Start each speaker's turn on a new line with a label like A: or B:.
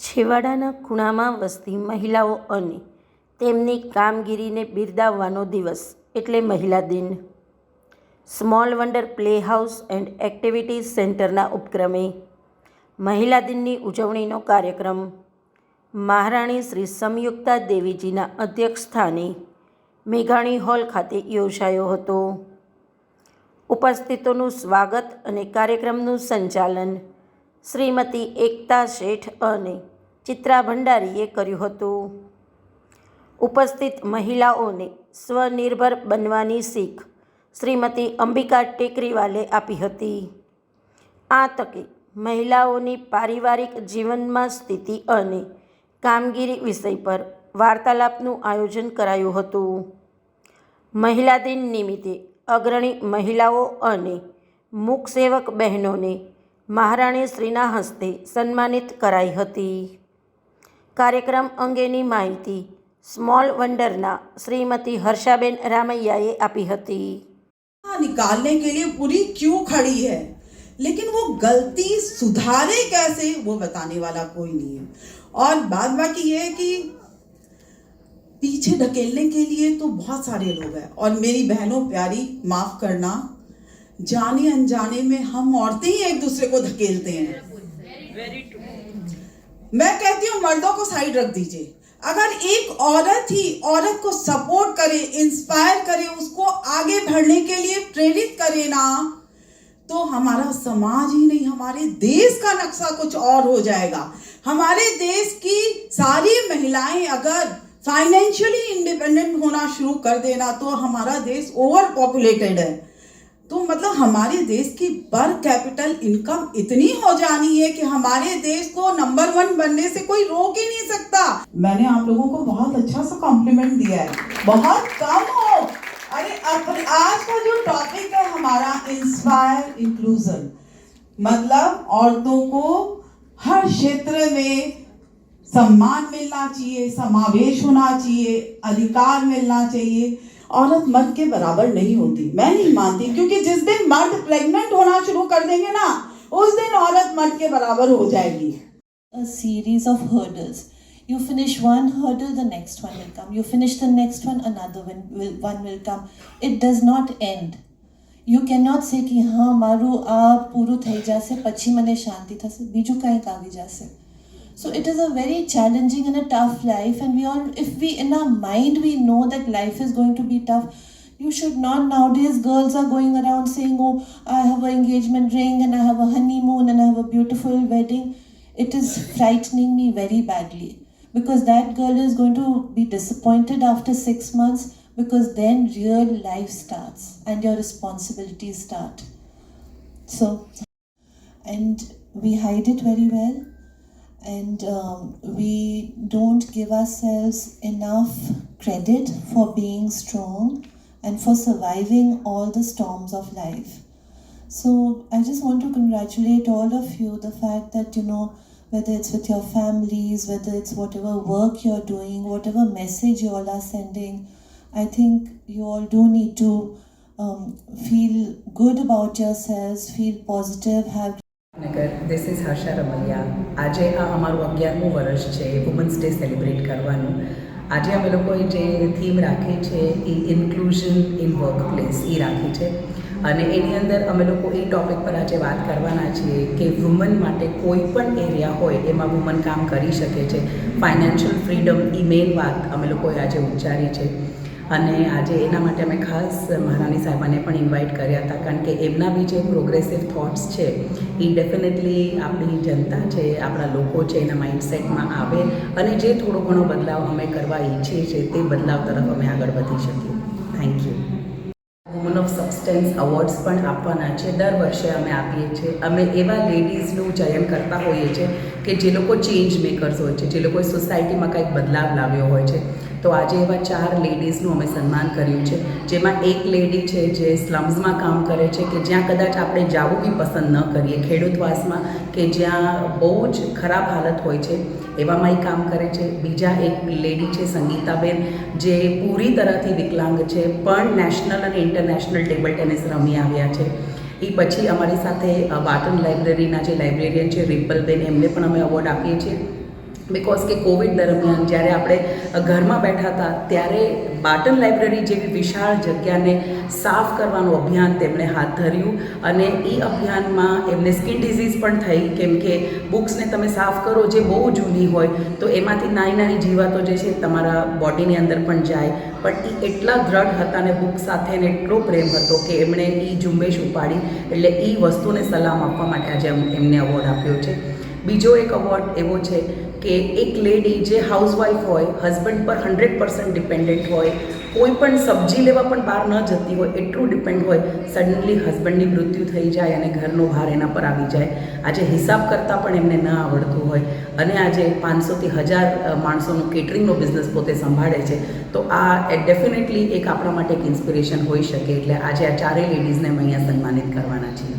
A: છેવાડાના ખૂણામાં વસતી મહિલાઓ અને તેમની કામગીરીને બિરદાવવાનો દિવસ એટલે મહિલા દિન. Small wonder play house and activities સેન્ટરના ઉપક્રમે મહિલા દિનની ઉજવણીનો કાર્યક્રમ. મહારાણી શ્રી સંયુક્તા દેવીજીના અધ્યક્ષસ્થાને મેઘાણી હોલ ખાતે યોજાયો હતો. ઉપસ્થિતોનું સ્વાગત અને કાર્યક્રમનું સંચાલન શ્રીમતી એકતા શેઠ અને ચિત્રા ભંડારીએ કર્યું હતું. ઉપસ્થિત મહિલાઓને સ્વનિર્ભર બનવાની શીખ શ્રીમતી અંબિકા ટેકરીવાલે આપી હતી. આ તકે મહિલાઓની પારિવારિક જીવનમાં સ્થિતિ અને કામગીરી વિષય પર વાર્તાલાપનું આયોજન કરાયું હતું. મહિલા દિન નિમિત્તે અગ્રણી મહિલાઓ અને મૂક બહેનોને બહેનોને મહારાણીશ્રીના હસ્તે સન્માનિત કરાઈ હતી. કાર્યક્રમ અંગેની માહિતી સ્મોલ વંડરના શ્રીમતી હર્ષાબેન રામૈયાએ આપી હતી
B: हाँ, निकालने के लिए पूरी क्यों खड़ी है लेकिन वो गलती सुधारे कैसे वो बताने वाला कोई नहीं है और बाद बाकी ये है कि पीछे ढकेलने के लिए तो बहुत सारे लोग हैं और मेरी बहनों प्यारी माफ करना जाने अनजाने में हम औरतें ही एक दूसरे को धकेलते हैं मैं कहती हूँ, मर्दों को साइड रख दीजिए। अगर एक औरत ही औरत को सपोर्ट करे इंस्पायर करे, उसको आगे बढ़ने के लिए प्रेरित करे ना तो हमारा समाज ही नहीं, हमारे देश का नक्शा कुछ और हो जाएगा। हमारे देश की सारी महिलाएँ अगर फाइनेंशियली इंडिपेंडेंट होना शुरू कर देना तो हमारा देश ओवर पॉपुलेटेड है। तो मतलब हमारे देश की पर कैपिटल इनकम इतनी हो जानी है कि हमारे देश को नंबर वन बनने से कोई रोक ही नहीं सकता। मैंने आप लोगों को बहुत अच्छा सा कॉम्प्लीमेंट दिया है। बहुत कम हो। अरे आज का जो टॉपिक है हमारा इंस्पायर इंक्लूजन मतलब औरतों को हर क्षेत्र में सम्मान मिलना चाहिए, समावेश होना चाहिए, अधिकार मिलना चाहिए। औरत मर्द के बराबर नहीं होती मैं नहीं मानती क्योंकि जिस दिन मर्द प्रेग्नेंट होना शुरू कर देंगे ना उस दिन औरत मर्द के बराबर हो जाएगी
C: a series of hurdles. You finish one hurdle, the next one will come. You finish the next one, another one will, one will come. It does not end. You cannot say કે હા મારું આ પૂરું થઈ જશે પછી મને શાંતિ થશે બીજું કંઈક આવી જશે so it is a very challenging and a tough life and we all if we in our mind we know that life is going to be tough you should not nowadays girls are going around saying oh i have an engagement ring and i have a honeymoon and i have a beautiful wedding. It is frightening me very badly because that girl is going to be disappointed after 6 months because then real life starts and your responsibilities start. So and we hide it very well and um, we don't give ourselves enough credit for being strong and for surviving all the storms of life. So I just want to congratulate all of you the fact that you know whether it's with your families, whether it's whatever work you're doing, whatever message you all are sending, I think you all do need to um, feel good about yourselves, feel positive, have
D: નગર this is Harsha Ramaiah. આજે આ અમારું અગિયારમું વર્ષ છે women's day celebrate કરવાનું. આજે અમે લોકોએ જે થીમ રાખી છે, એ ઇન્ક્લુઝન ઇન વર્ક પ્લેસ એ રાખી છે. અને એની અંદર અમે લોકો એ ટોપિક પર આજે વાત કરવાના છીએ કે વુમન માટે કોઈ પણ એરિયા હોય, એમાં વુમન કામ કરી શકે છે. ફાઇનાન્શિયલ ફ્રીડમ એ મેઇન વાત અમે લોકોએ આજે ઉચ્ચારી છે. અને આજે એના માટે અમે ખાસ મહારાણી સાહેબાને પણ ઇન્વાઇટ કર્યા હતા, કારણ કે એમના બી જે પ્રોગ્રેસિવ થોટ્સ છે, એ ડેફિનેટલી આપણી જનતા છે, આપણા લોકો છે, એના માઇન્ડસેટમાં આવે અને જે થોડો ઘણો બદલાવ અમે કરવા ઈચ્છીએ છીએ, તે બદલાવ તરફ અમે આગળ વધી શકીએ. Thank you woman of substance awards પણ આપવાના છે. દર વર્ષે અમે આપીએ છીએ. અમે એવા લેડીઝનું ચયન કરતા હોઈએ છીએ કે જે લોકો ચેન્જ મેકર્સ હોય છે, જે લોકોએ સોસાયટીમાં કંઈક બદલાવ લાવ્યો હોય છે. તો આજે એવા ચાર લેડીઝનું અમે સન્માન કર્યું છે. જેમાં એક લેડી છે જે સ્લમ્સમાં કામ કરે છે કે જ્યાં કદાચ આપણે જવું બી પસંદ ન કરીએ. ખેડૂતવાસમાં કે જ્યાં બહુ જ ખરાબ હાલત હોય છે, એવામાં એ કામ કરે છે. બીજા એક લેડી છે, સંગીતાબેન, જે પૂરી તરહથી વિકલાંગ છે, પણ નેશનલ અને ઇન્ટરનેશનલ ટેબલ ટેનિસ રમી આવ્યા છે. એ પછી અમારી સાથે બાટન લાઇબ્રેરીના જે લાઇબ્રેરિયન છે, રિપલબેન, એમને પણ અમે અવોર્ડ આપીએ છીએ. બિકોઝ કે કોવિડ દરમિયાન જ્યારે આપણે ઘરમાં બેઠા હતા, ત્યારે બાટન લાઇબ્રેરી જેવી વિશાળ જગ્યાને સાફ કરવાનું અભિયાન તેમણે હાથ ધર્યું અને એ અભિયાનમાં એમને સ્કિન ડિઝીઝ પણ થઈ. કેમ કે બુક્સને તમે સાફ કરો જે બહુ જૂની હોય, તો એમાંથી નાની નાની જીવાતો જે છે તમારા બોડીની અંદર પણ જાય. પણ એ એટલા દ્રઢ હતા ને બુક સાથે એને એટલો પ્રેમ હતો કે એમણે એ ઝુંબેશ ઉપાડી. એટલે એ વસ્તુને સલામ આપવા માટે આજે એમને અવોર્ડ આપ્યો છે. બીજો એક અવોર્ડ એવો છે કે એક લેડી જે હાઉસવાઈફ હોય હસબન્ડ પર હંડ્રેડ પર્સન્ટ ડિપેન્ડન્ટ હોય, કોઈ પણ સબ્જી લેવા પણ બહાર ન જતી હોય એટલું ડિપેન્ડ હોય સડનલી હસબન્ડની મૃત્યુ થઈ જાય અને ઘરનો ભાર એના પર આવી જાય. આજે હિસાબ કરતાં પણ એમને ન આવડતું હોય. અને આજે પાંચસોથી હજાર માણસોનું કેટરિંગનો બિઝનેસ પોતે સંભાળે છે. તો આ ડેફિનેટલી એક આપણા માટે એક ઇન્સ્પિરેશન હોઈ શકે. એટલે આજે આ ચારેય લેડીઝને અમે અહીંયા સન્માનિત કરવાના છીએ.